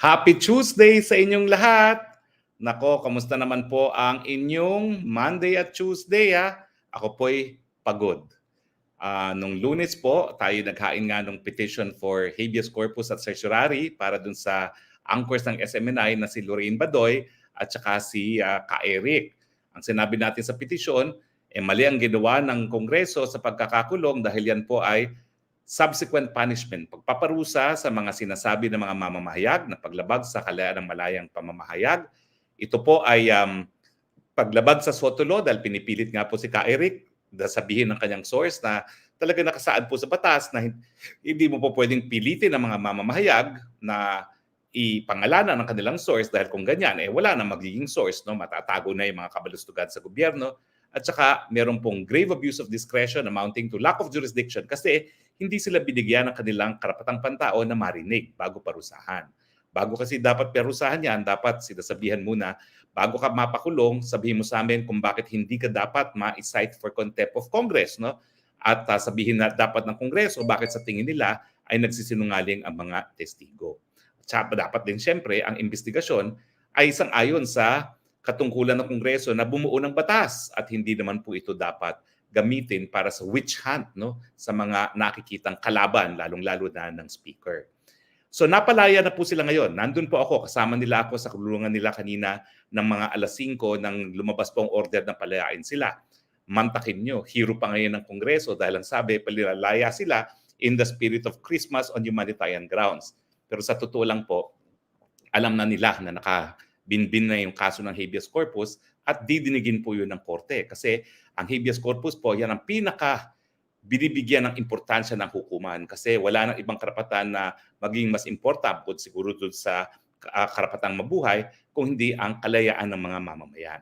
Happy Tuesday sa inyong lahat! Nako, kamusta naman po ang inyong Monday at Tuesday ha? Ako po'y pagod. Ah, nung lunes po, tayo naghain nga ng petition for habeas corpus at certiorari para dun sa anchors ng SMNI na si Lorraine Badoy at saka si ah, Ka Eric. Ang sinabi natin sa petition, eh mali ang ginawa ng Kongreso sa pagkakakulong dahil yan po ay subsequent punishment, pagpaparusa sa mga sinasabi ng mga mamamahayag na paglabag sa kalayaan ng malayang pamamahayag. Ito po ay um, paglabag sa SOTO law dahil pinipilit nga po si Ka Eric na sabihin ng kanyang source na talaga nakasaad po sa batas na hindi mo po pwedeng pilitin ang mga mamamahayag na ipangalanan ng kanilang source dahil kung ganyan, eh wala na magiging source, no? matatago na yung mga kabalustugan sa gobyerno at saka meron pong grave abuse of discretion amounting to lack of jurisdiction kasi hindi sila binigyan ng kanilang karapatang pantao na marinig bago parusahan. Bago kasi dapat parusahan yan, dapat sinasabihan muna, bago ka mapakulong, sabihin mo sa amin kung bakit hindi ka dapat ma-cite for contempt of Congress. No? At uh, sabihin na dapat ng Kongreso bakit sa tingin nila ay nagsisinungaling ang mga testigo. At dapat din siyempre ang investigasyon ay isang ayon sa katungkulan ng Kongreso na bumuo ng batas at hindi naman po ito dapat gamitin para sa witch hunt no sa mga nakikitang kalaban lalong-lalo na ng speaker. So napalaya na po sila ngayon. Nandun po ako, kasama nila ako sa kulungan nila kanina ng mga alas 5 nang lumabas po ang order na palayain sila. Mantakin nyo, hero pa ngayon ng Kongreso dahil ang sabi, palilalaya sila in the spirit of Christmas on humanitarian grounds. Pero sa totoo lang po, alam na nila na naka binbin na yung kaso ng habeas corpus at didinigin po yun ng korte. Kasi ang habeas corpus po, yan ang pinaka binibigyan ng importansya ng hukuman kasi wala nang ibang karapatan na maging mas important bukod siguro doon sa uh, karapatang mabuhay kung hindi ang kalayaan ng mga mamamayan.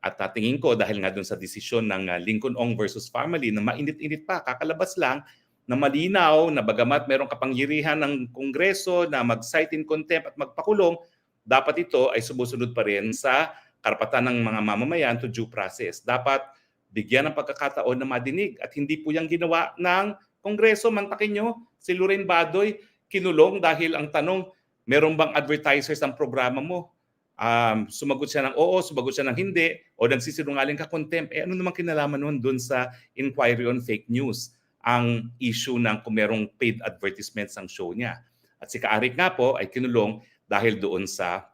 At uh, tingin ko dahil nga doon sa desisyon ng uh, Lincoln Ong versus family na mainit-init pa, kakalabas lang na malinaw na bagamat merong kapangyarihan ng Kongreso na mag-cite in contempt at magpakulong, dapat ito ay sumusunod pa rin sa karapatan ng mga mamamayan to due process. Dapat bigyan ng pagkakataon na madinig at hindi po yung ginawa ng Kongreso. Mantakin nyo, si Lorraine Badoy kinulong dahil ang tanong, meron bang advertisers ang programa mo? Um, sumagot siya ng oo, sumagot siya ng hindi, o nagsisinungaling ka contempt. Eh ano naman kinalaman nun dun sa inquiry on fake news? Ang issue ng kung merong paid advertisements ang show niya. At si Kaarik nga po ay kinulong dahil doon sa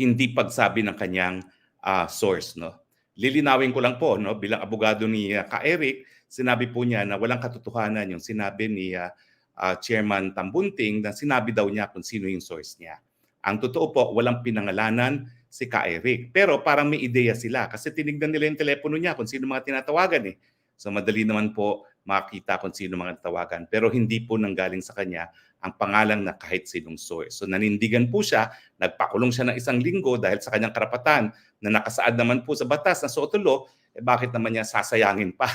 hindi pagsabi ng kanyang uh, source no? Lilinawin ko lang po no? Bilang abogado ni uh, Ka Eric sinabi po niya na walang katotohanan yung sinabi ni uh, uh, Chairman Tambunting na sinabi daw niya kung sino yung source niya. Ang totoo po walang pinangalanan si Ka Eric. Pero parang may ideya sila kasi tinignan nila yung telepono niya kung sino mga tinatawagan eh. So madali naman po makita kung sino mga tawagan. Pero hindi po nanggaling sa kanya ang pangalan na kahit sinong source. So nanindigan po siya, nagpakulong siya ng isang linggo dahil sa kanyang karapatan na nakasaad naman po sa batas na sotulo, eh bakit naman niya sasayangin pa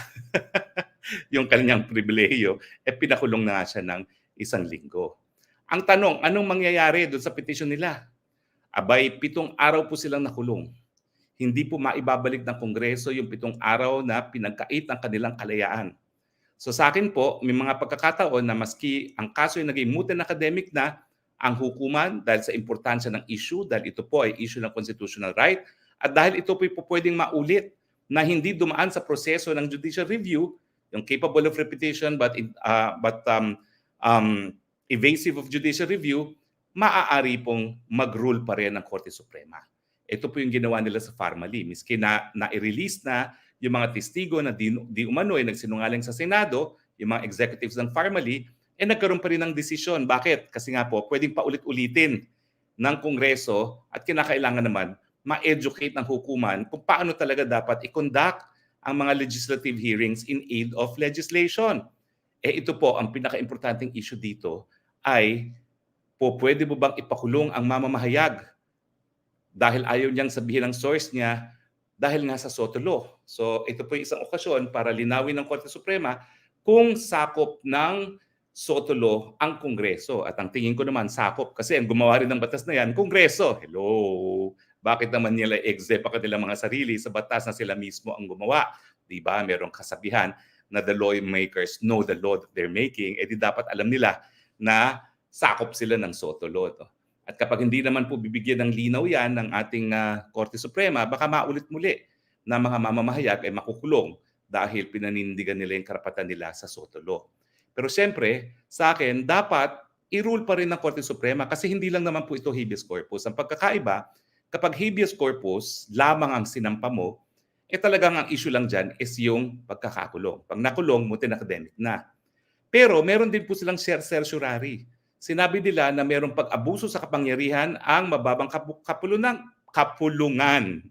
yung kanyang pribileyo? Eh pinakulong na siya ng isang linggo. Ang tanong, anong mangyayari doon sa petition nila? Abay, pitong araw po silang nakulong. Hindi po maibabalik ng Kongreso yung pitong araw na pinagkait ang kanilang kalayaan So sa akin po, may mga pagkakataon na maski ang kaso ay naging moot academic na, ang hukuman dahil sa importansya ng issue, dahil ito po ay issue ng constitutional right, at dahil ito po, po pwedeng maulit na hindi dumaan sa proseso ng judicial review, yung capable of repetition but, uh, but um, um, evasive of judicial review, maaari pong mag-rule pa rin ng Korte Suprema. Ito po yung ginawa nila sa Farmally. Miski na, na-release na yung mga testigo na di, di umano ay nagsinungaling sa Senado, yung mga executives ng Farmally, eh nagkaroon pa rin ng desisyon. Bakit? Kasi nga po, pwedeng paulit-ulitin ng Kongreso at kinakailangan naman ma-educate ng hukuman kung paano talaga dapat i-conduct ang mga legislative hearings in aid of legislation. Eh ito po, ang pinaka-importanting issue dito ay po pwede mo bang ipakulong ang mamamahayag dahil ayaw niyang sabihin ang source niya dahil nga sa Soto Law. So ito po yung isang okasyon para linawin ng Korte Suprema kung sakop ng Soto Law ang Kongreso. At ang tingin ko naman sakop kasi ang gumawa rin ng batas na yan, Kongreso. Hello! Bakit naman nila exe pa kanilang mga sarili sa batas na sila mismo ang gumawa? Di ba? Merong kasabihan na the lawmakers know the law that they're making. Eh di dapat alam nila na sakop sila ng Soto Law. At kapag hindi naman po bibigyan ng linaw yan ng ating ah, Korte Suprema, baka maulit muli na mga mamamahayag ay makukulong dahil pinanindigan nila yung karapatan nila sa Soto Law. Pero siyempre, sa akin, dapat i-rule pa rin ng Korte Suprema kasi hindi lang naman po ito habeas corpus. Ang pagkakaiba, kapag habeas corpus lamang ang sinampa mo, eh talagang ang issue lang dyan is yung pagkakakulong. Pag nakulong, mutin academic na. Pero meron din po silang cer- certiorari. Sinabi nila na merong pag-abuso sa kapangyarihan ang mababang kapu- kapulunan, kapulungan.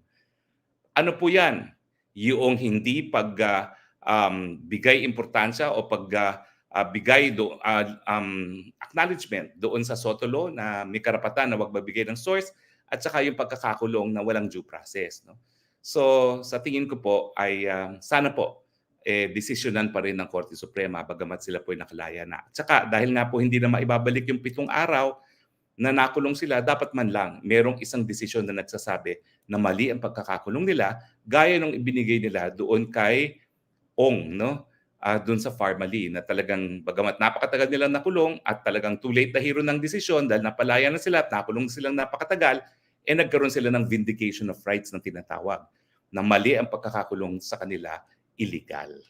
Ano po yan? Yung hindi pag ah, um, bigay importansya o pag ah, bigay do, ah, um, acknowledgement doon sa Sotolo na may karapatan na wag magbigay ng source at saka yung pagkakakulong na walang due process. No? So sa tingin ko po ay ah, sana po eh, desisyonan pa rin ng Korte Suprema bagamat sila po ay nakalaya na. At saka dahil nga po hindi na maibabalik yung pitong araw na nakulong sila, dapat man lang merong isang desisyon na nagsasabi na mali ang pagkakakulong nila gaya nung ibinigay nila doon kay Ong, no? Ah, doon sa Farmally na talagang bagamat napakatagal nilang nakulong at talagang too late na hero ng desisyon dahil napalaya na sila at nakulong silang napakatagal, eh nagkaroon sila ng vindication of rights na tinatawag na mali ang pagkakakulong sa kanila illegal.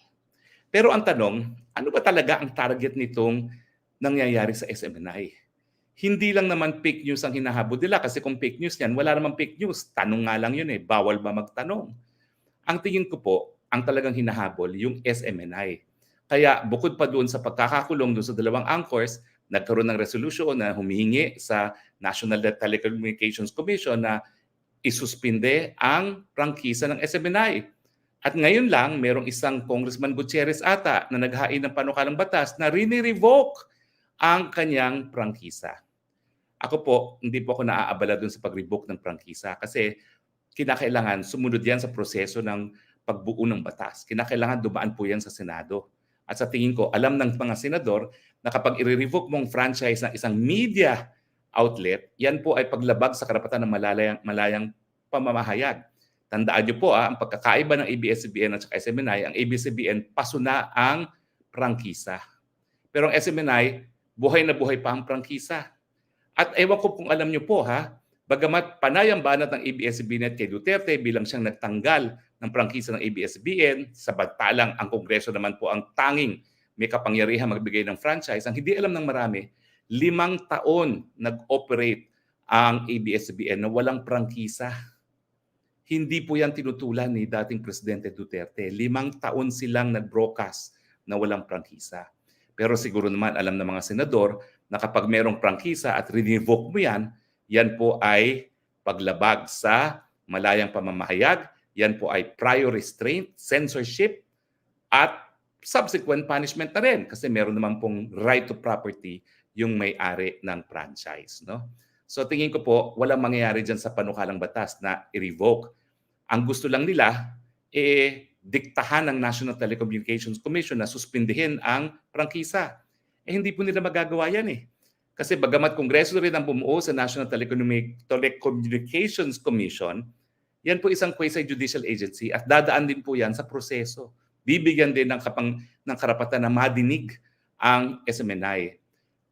Pero ang tanong, ano ba talaga ang target nitong nangyayari sa SMNI? Hindi lang naman fake news ang hinahabol nila kasi kung fake news yan, wala namang fake news. Tanong nga lang yun eh, bawal ba magtanong? Ang tingin ko po, ang talagang hinahabol, yung SMNI. Kaya bukod pa doon sa pagkakakulong doon sa dalawang anchors, nagkaroon ng resolution na humihingi sa National Telecommunications Commission na isuspinde ang prangkisa ng SMNI. At ngayon lang, merong isang Congressman Gutierrez ata na naghain ng panukalang batas na rini-revoke ang kanyang prangkisa. Ako po, hindi po ako naaabala dun sa pag-revoke ng prangkisa kasi kinakailangan sumunod yan sa proseso ng pagbuo ng batas. Kinakailangan dumaan po yan sa Senado. At sa tingin ko, alam ng mga senador na kapag i-revoke mong franchise ng isang media outlet, yan po ay paglabag sa karapatan ng malayang, malayang pamamahayag. Tandaan niyo po, ah, ang pagkakaiba ng ABS-CBN at saka SMNI, ang ABS-CBN paso na ang prangkisa. Pero ang SMNI, buhay na buhay pa ang prangkisa. At ewan ko kung alam niyo po ha, bagamat panay ang banat ng ABS-CBN at kay Duterte bilang siyang nagtanggal ng prangkisa ng ABS-CBN, sabantalang ang Kongreso naman po ang tanging may kapangyarihan magbigay ng franchise. Ang hindi alam ng marami, limang taon nag-operate ang ABS-CBN na walang prangkisa. Hindi po yan tinutulan ni dating Presidente Duterte. Limang taon silang nag-broadcast na walang prangkisa. Pero siguro naman alam ng mga senador na kapag merong prangkisa at revoke mo yan, yan po ay paglabag sa malayang pamamahayag, yan po ay prior restraint, censorship, at subsequent punishment na rin kasi meron naman pong right to property yung may-ari ng franchise. No? So tingin ko po, walang mangyayari dyan sa panukalang batas na i-revoke. Ang gusto lang nila, eh, diktahan ng National Telecommunications Commission na suspindihin ang prangkisa. Eh hindi po nila magagawa yan eh. Kasi bagamat Kongreso rin ang bumuo sa National Telecommunic- Telecommunications Commission, yan po isang quasi-judicial agency at dadaan din po yan sa proseso. Bibigyan din ng, kapang, ng karapatan na madinig ang SMNI.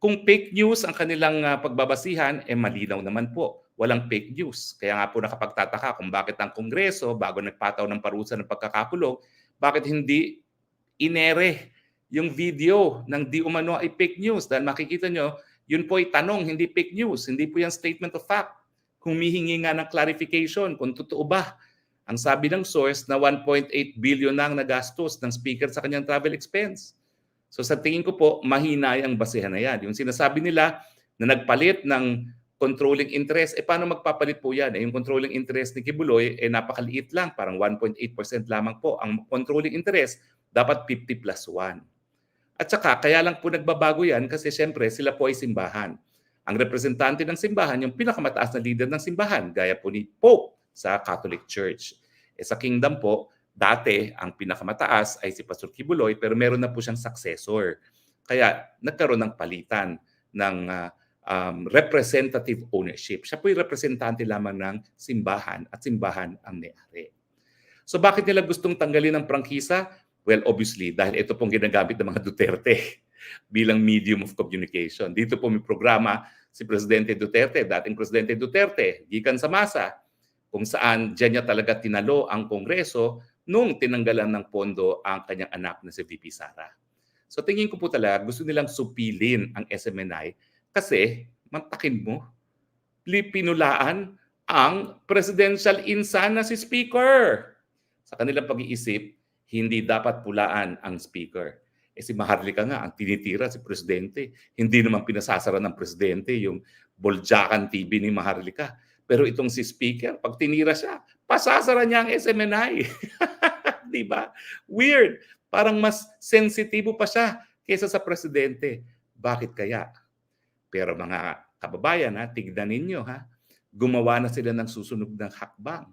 Kung fake news ang kanilang ah, pagbabasihan, eh malinaw naman po. Walang fake news. Kaya nga po nakapagtataka kung bakit ang Kongreso, bago nagpataw ng parusa ng pagkakakulong, bakit hindi inere yung video ng di umano ay fake news. Dahil makikita nyo, yun po ay tanong, hindi fake news. Hindi po yan statement of fact. Humihingi nga ng clarification kung totoo ba ang sabi ng source na 1.8 billion na ang nagastos ng speaker sa kanyang travel expense. So sa tingin ko po, mahina ang basehan na yan. Yung sinasabi nila na nagpalit ng controlling interest, eh paano magpapalit po yan? Eh, yung controlling interest ni Kibuloy, eh napakaliit lang, parang 1.8% lamang po. Ang controlling interest, dapat 50 plus 1. At saka, kaya lang po nagbabago yan kasi siyempre sila po ay simbahan. Ang representante ng simbahan, yung pinakamataas na leader ng simbahan, gaya po ni Pope sa Catholic Church. Eh, sa kingdom po, dati ang pinakamataas ay si Pastor Kibuloy pero meron na po siyang successor. Kaya nagkaroon ng palitan ng ah, um, representative ownership. Siya po yung representante lamang ng simbahan at simbahan ang may-ari. So bakit nila gustong tanggalin ang prangkisa? Well, obviously, dahil ito pong ginagamit ng mga Duterte bilang medium of communication. Dito po may programa si Presidente Duterte, dating Presidente Duterte, gikan sa masa, kung saan diyan niya talaga tinalo ang Kongreso nung tinanggalan ng pondo ang kanyang anak na si VP Sara. So tingin ko po talaga gusto nilang supilin ang SMNI kasi mantakin mo, pinulaan ang presidential insan na si Speaker. Sa kanilang pag-iisip, hindi dapat pulaan ang Speaker. Eh si Maharlika nga, ang tinitira si Presidente. Hindi naman pinasasara ng Presidente yung Boljakan TV ni Maharlika. Pero itong si Speaker, pag tinira siya, pasasara niya ang SMNI. Di ba? Weird. Parang mas sensitibo pa siya kaysa sa Presidente. Bakit kaya? Pero mga kababayan, ha, tignan ninyo, ha, gumawa na sila ng susunod ng hakbang.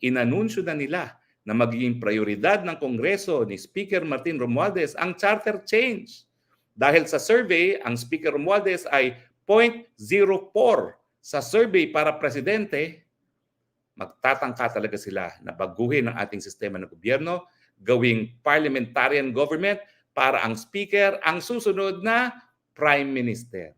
Inanunsyo na nila na magiging prioridad ng Kongreso ni Speaker Martin Romualdez ang charter change. Dahil sa survey, ang Speaker Romualdez ay 0.04 sa survey para presidente, magtatangka talaga sila na baguhin ang ating sistema ng gobyerno, gawing parliamentarian government para ang speaker ang susunod na prime minister.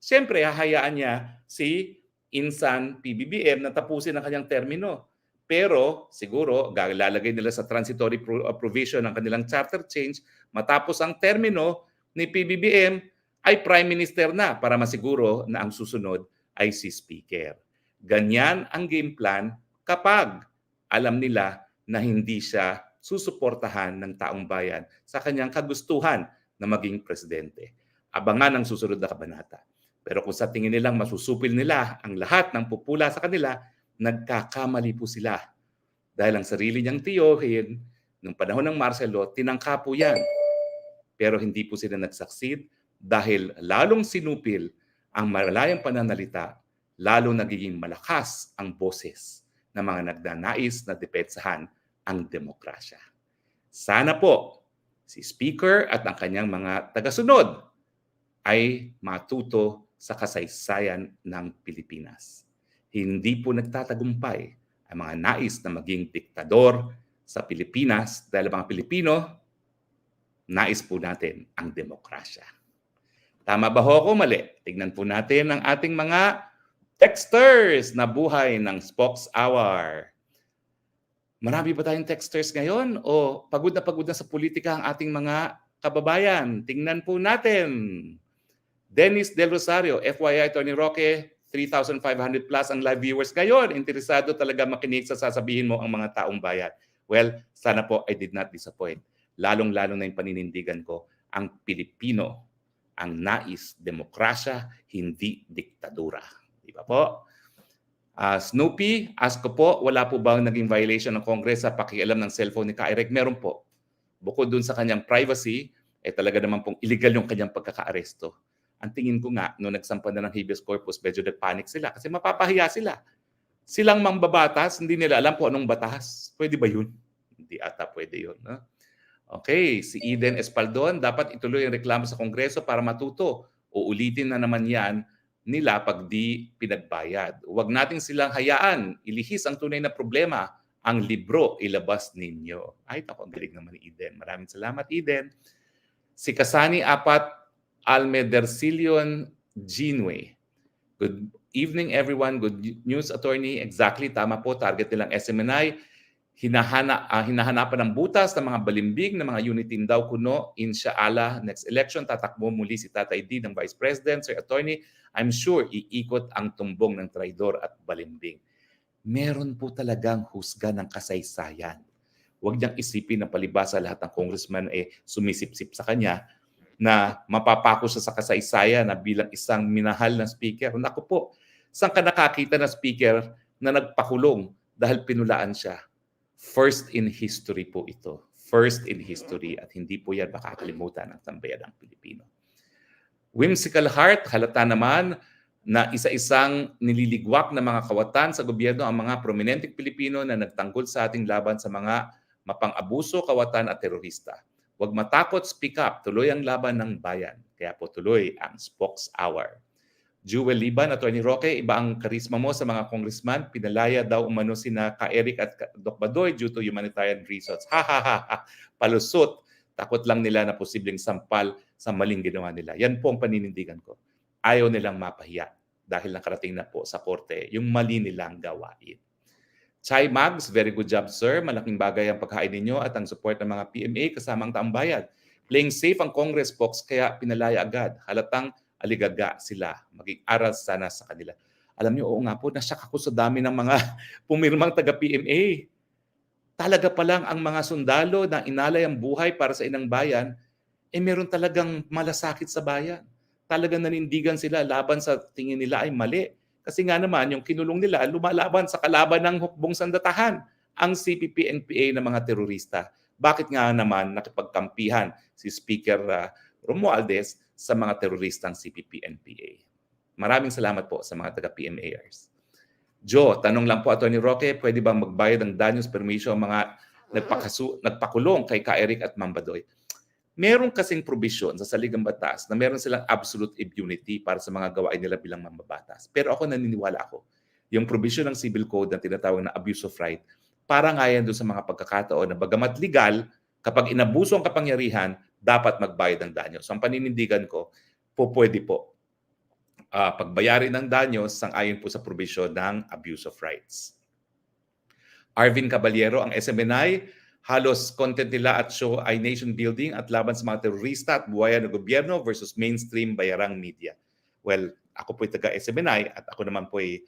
Siyempre, hahayaan niya si Insan PBBM na tapusin ang kanyang termino. Pero siguro lalagay nila sa transitory uh, provision ng kanilang charter change matapos ang termino ni PBBM ay prime minister na para masiguro na ang susunod ay si speaker. Ganyan ang game plan kapag alam nila na hindi siya susuportahan ng taong bayan sa kanyang kagustuhan na maging presidente. Abangan ang susunod na kabanata. Pero kung sa tingin nilang masusupil nila ang lahat ng pupula sa kanila, nagkakamali po sila. Dahil ang sarili niyang tiyohin, nung panahon ng Marcelo, tinangka po yan. Pero hindi po sila nagsucceed dahil lalong sinupil ang malayang pananalita, lalo nagiging malakas ang boses ng mga nagnanais na depensahan ang demokrasya. Sana po si Speaker at ang kanyang mga tagasunod ay matuto sa kasaysayan ng Pilipinas. Hindi po nagtatagumpay ang mga nais na maging diktador sa Pilipinas dahil mga Pilipino, nais po natin ang demokrasya. Tama ba ho ako mali? Tignan po natin ang ating mga texters na buhay ng Spokes Hour. Marami ba tayong texters ngayon o pagod na pagod na sa politika ang ating mga kababayan? Tingnan po natin. Dennis Del Rosario, FYI Tony Roque, 3,500 plus ang live viewers ngayon. Interesado talaga makinig sa sasabihin mo ang mga taong bayan. Well, sana po I did not disappoint. Lalong-lalo na yung paninindigan ko, ang Pilipino, ang nais demokrasya, hindi diktadura. Di ba po? Uh, Snoopy, ask ko po, wala po ba naging violation ng Congress sa pakialam ng cellphone ni Kairek? Meron po. Bukod dun sa kanyang privacy, eh talaga naman pong illegal yung kanyang pagkakaaresto ang tingin ko nga, nung nagsampa na ng habeas corpus, medyo nagpanic sila kasi mapapahiya sila. Silang mambabatas, hindi nila alam kung anong batas. Pwede ba yun? Hindi ata pwede yun. No? Okay, si Eden Espaldon, dapat ituloy ang reklamo sa Kongreso para matuto. Uulitin na naman yan nila pag di pinagbayad. Huwag nating silang hayaan. Ilihis ang tunay na problema. Ang libro ilabas ninyo. Ay, ako, ang galing naman ni Eden. Maraming salamat, Eden. Si Kasani Apat Almedercilion Ginwe. Good evening everyone. Good news attorney. Exactly, tama po. Target nilang SMNI. Hinahana, uh, hinahanapan ng butas ng mga balimbing ng mga unit team daw kuno. Inshallah, next election, tatakbo muli si Tatay D ng Vice President. Sir Attorney, I'm sure iikot ang tumbong ng traidor at balimbing. Meron po talagang husga ng kasaysayan. Huwag niyang isipin na palibasa lahat ng congressman eh sumisip-sip sa kanya na mapapako siya sa kasaysayan na bilang isang minahal na speaker. Naku po, saan ka nakakita na speaker na nagpakulong dahil pinulaan siya? First in history po ito. First in history at hindi po yan makakalimutan ng sambayanang Pilipino. Whimsical Heart, halata naman na isa-isang nililigwak na mga kawatan sa gobyerno ang mga prominenteng Pilipino na nagtanggol sa ating laban sa mga mapang-abuso, kawatan at terorista. Huwag matakot, speak up. Tuloy ang laban ng bayan. Kaya po tuloy ang Spokes Hour. Jewel Liban, Attorney Roque, iba ang karisma mo sa mga congressman. Pinalaya daw umano sina Ka Eric at Doc Badoy due to humanitarian reasons. Ha ha ha ha. Palusot. Takot lang nila na posibleng sampal sa maling ginawa nila. Yan po ang paninindigan ko. Ayaw nilang mapahiya. dahil nakarating na po sa korte yung mali nilang gawain. Chai Mags, very good job sir. Malaking bagay ang paghain ninyo at ang support ng mga PMA kasama ang taong bayan. Playing safe ang Congress folks kaya pinalaya agad. Halatang aligaga sila. Maging aral sana sa kanila. Alam niyo, oo nga po, nasyak ako sa dami ng mga pumirmang taga-PMA. Talaga pa lang ang mga sundalo na inalay ang buhay para sa inang bayan, eh meron talagang malasakit sa bayan. Talagang nanindigan sila laban sa tingin nila ay mali. Kasi nga naman, yung kinulong nila, lumalaban sa kalaban ng hukbong sandatahan, ang CPP-NPA ng mga terorista. Bakit nga naman nakipagkampihan si Speaker uh, Romualdez sa mga teroristang CPP-NPA? Maraming salamat po sa mga taga-PMAers. Joe, tanong lang po, Atty. Roque, pwede bang magbayad ng danyos permission ang mga nagpakasu- nagpakulong kay Ka Eric at Mambadoy? Meron kasing provision sa saligang batas na meron silang absolute immunity para sa mga gawain nila bilang mambabatas. Pero ako naniniwala ako, yung provision ng civil code na tinatawag na abuse of right, para nga yan doon sa mga pagkakataon na bagamat legal, kapag inabuso ang kapangyarihan, dapat magbayad ng danyo. So ang paninindigan ko, po pwede po uh, pagbayarin ng danyos sang ayon po sa provision ng abuse of rights. Arvin Caballero, ang SMNI, halos content nila at show ay nation building at laban sa mga terorista at buhayan ng gobyerno versus mainstream bayarang media. Well, ako po taga SMNI at ako naman po ay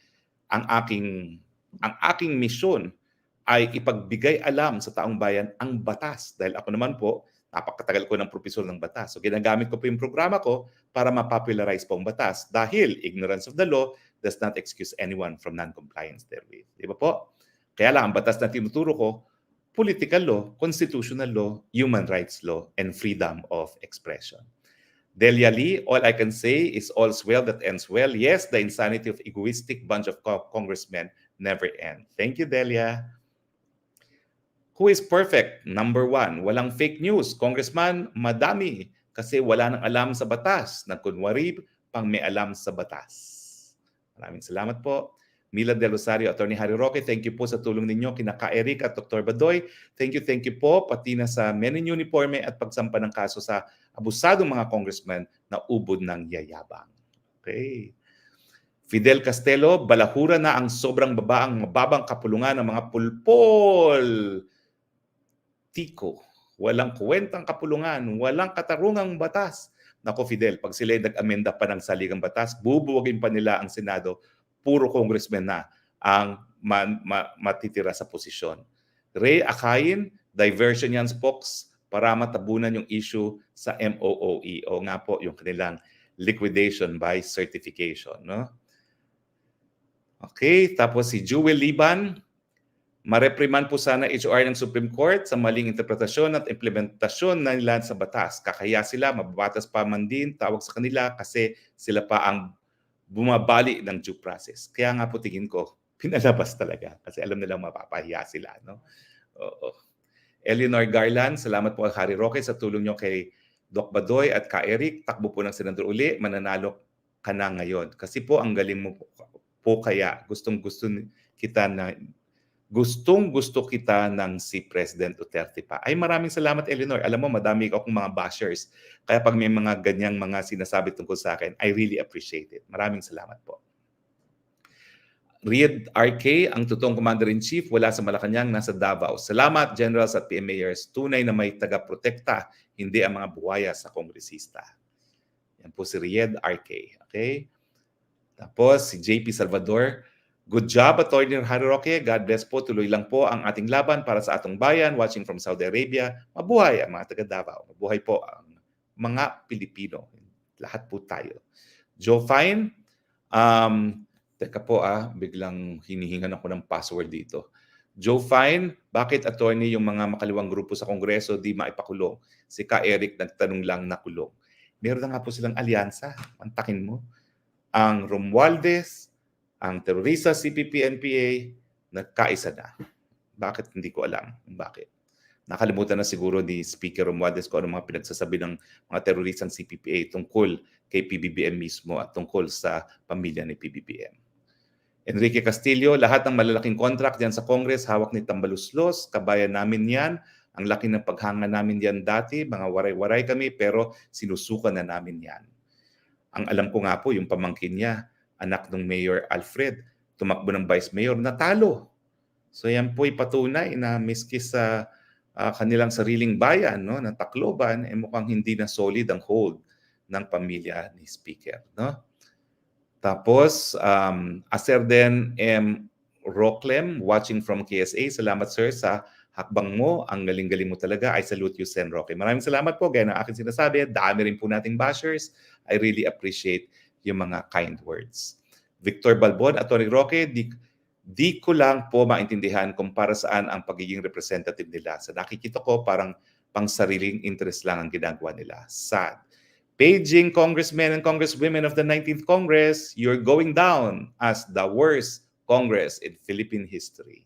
ang aking ang aking misyon ay ipagbigay alam sa taong bayan ang batas dahil ako naman po napakatagal ko ng profesor ng batas. So ginagamit ko po yung programa ko para ma-popularize po ang batas dahil ignorance of the law does not excuse anyone from non-compliance therewith. Di ba po? Kaya lang, ang batas na tinuturo ko, political law, constitutional law, human rights law, and freedom of expression. Delia Lee, all I can say is all's well that ends well. Yes, the insanity of egoistic bunch of co- congressmen never end. Thank you, Delia. Who is perfect? Number one, walang fake news. Congressman, madami kasi wala nang alam sa batas. Nagkunwari pang may alam sa batas. Maraming salamat po. Mila Del Rosario, Attorney Harry Roque, thank you po sa tulong ninyo kina Ka Eric at Dr. Badoy. Thank you, thank you po pati na sa men in uniforme at pagsampa ng kaso sa abusadong mga congressmen na ubod ng yayabang. Okay. Fidel Castelo, balahura na ang sobrang babaang mababang kapulungan ng mga pulpol. Tiko, walang kwentang kapulungan, walang katarungang batas. Nako Fidel, pag sila nag-amenda pa ng saligang batas, bubuwagin pa nila ang Senado puro congressman na ang man, ma, matitira sa posisyon. Ray Akayin, diversion yan Spox para matabunan yung issue sa MOOE o nga po yung kanilang liquidation by certification. No? Okay, tapos si Jewel Liban, marepriman po sana HR ng Supreme Court sa maling interpretasyon at implementasyon na nila sa batas. Kakaya sila, mababatas pa man din, tawag sa kanila kasi sila pa ang bumabali ng due process. Kaya nga po tingin ko, pinalabas talaga kasi alam nilang mapapahiya sila. No? Oo. Eleanor Garland, salamat po Harry Roque sa tulong nyo kay Doc Badoy at ka Eric. Takbo po ng senador uli, mananalo ka na ngayon. Kasi po ang galing mo po, po kaya. Gustong gusto kita na gustong gusto kita ng si President Duterte pa. Ay maraming salamat Eleanor. Alam mo, madami akong mga bashers. Kaya pag may mga ganyang mga sinasabi tungkol sa akin, I really appreciate it. Maraming salamat po. Reed RK, ang totoong Commander-in-Chief, wala sa Malacanang, nasa Davao. Salamat, Generals at PMAers. Tunay na may taga-protekta, hindi ang mga buhaya sa kongresista. Yan po si Ried RK. Okay? Tapos si JP Salvador, Good job, Attorney Harry Roque. God bless po. Tuloy lang po ang ating laban para sa atong bayan. Watching from Saudi Arabia. Mabuhay ang mga taga Davao. Mabuhay po ang mga Pilipino. Lahat po tayo. Joe Fine. Um, teka po ah, biglang hinihingan ako ng password dito. Joe Fine, bakit attorney yung mga makaliwang grupo sa Kongreso di maipakulong? Si Ka Eric nagtanong lang na kulong. Meron na nga po silang alyansa. Mantakin mo. Ang Romualdez, ang terorista CPP-NPA nagkaisa na. Bakit? Hindi ko alam bakit. Nakalimutan na siguro ni Speaker Romualdez kung ano mga pinagsasabi ng mga teroristang CPPA tungkol kay PBBM mismo at tungkol sa pamilya ni PBBM. Enrique Castillo, lahat ng malalaking contract diyan sa Congress, hawak ni Tambaluslos, kabayan namin yan. Ang laki ng paghanga namin yan dati, mga waray-waray kami, pero sinusukan na namin yan. Ang alam ko nga po, yung pamangkin niya, anak ng Mayor Alfred, tumakbo ng Vice Mayor, natalo. So yan po'y patunay na miski sa ah, kanilang sariling bayan no, ng Tacloban, eh, mukhang hindi na solid ang hold ng pamilya ni Speaker. No? Tapos, um, Aserden M. Rocklem, watching from KSA. Salamat sir sa hakbang mo. Ang galing-galing mo talaga. I salute you, Sen Roque. Maraming salamat po. Gaya ng aking sinasabi, dami rin po nating bashers. I really appreciate yung mga kind words. Victor Balbon, Atty. Roque, di, di ko lang po maintindihan kung para saan ang pagiging representative nila. Sa nakikita ko, parang pang sariling interest lang ang ginagawa nila. Sad. Paging congressmen and congresswomen of the 19th Congress, you're going down as the worst Congress in Philippine history.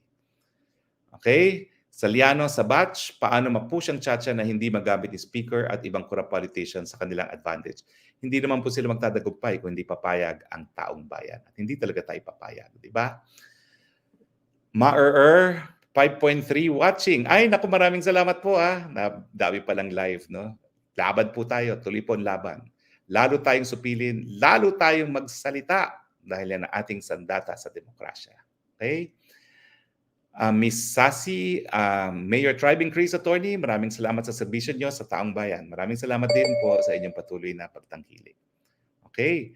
Okay? Saliano sa batch, paano mapush ang tsatsya na hindi magamit ni Speaker at ibang corrupt politicians sa kanilang advantage. Hindi naman po sila magtatagumpay kung hindi papayag ang taong bayan. At hindi talaga tayo papayag, di ba? Ma-er 5.3 watching. Ay, naku, maraming salamat po ah. Na, dami palang live, no? Laban po tayo, tuloy po ang laban. Lalo tayong supilin, lalo tayong magsalita dahil yan ang ating sandata sa demokrasya. Okay? Uh, Miss Sasi, uh, Mayor Tribing Chris Attorney, maraming salamat sa serbisyo nyo sa taong bayan. Maraming salamat din po sa inyong patuloy na pagtangkilik. Okay?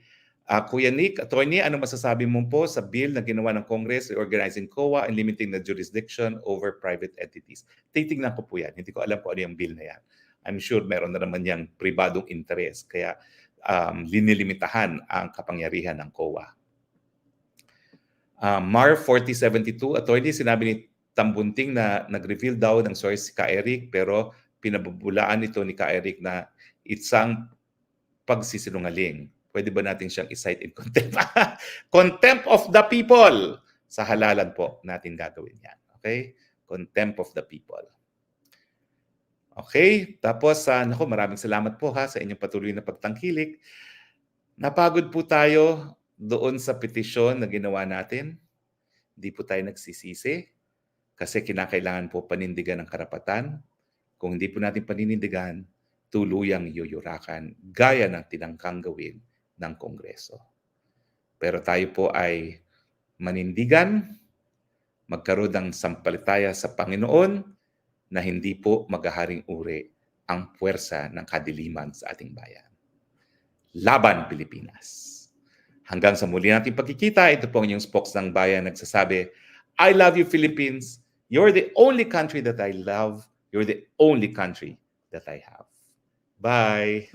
Uh, Kuya Nick, Attorney, ano masasabi mo po sa bill na ginawa ng Congress reorganizing COA and limiting the jurisdiction over private entities? Titingnan ko po yan. Hindi ko alam po ano yung bill na yan. I'm sure meron na naman yung pribadong interest. Kaya um, linilimitahan ang kapangyarihan ng COA. Uh, Mar 4072, attorney, sinabi ni Tambunting na nag-reveal daw ng source si Ka Eric pero pinabubulaan ito ni Ka Eric na isang pagsisinungaling. Pwede ba natin siyang i-cite in contempt? contempt of the people! Sa halalan po natin gagawin yan. Okay? Contempt of the people. Okay? Tapos, uh, naku, maraming salamat po ha sa inyong patuloy na pagtangkilik. Napagod po tayo doon sa petisyon na ginawa natin. Hindi po tayo nagsisisi kasi kinakailangan po panindigan ng karapatan. Kung hindi po natin paninindigan, tuluyang yuyurakan gaya ng tinangkang gawin ng Kongreso. Pero tayo po ay manindigan, magkaroon ng sampalitaya sa Panginoon na hindi po maghaharing uri ang puwersa ng kadiliman sa ating bayan. Laban Pilipinas! Hanggang sa muli nating pagkikita, ito po ang inyong spokes ng bayan nagsasabi, I love you Philippines. You're the only country that I love. You're the only country that I have. Bye!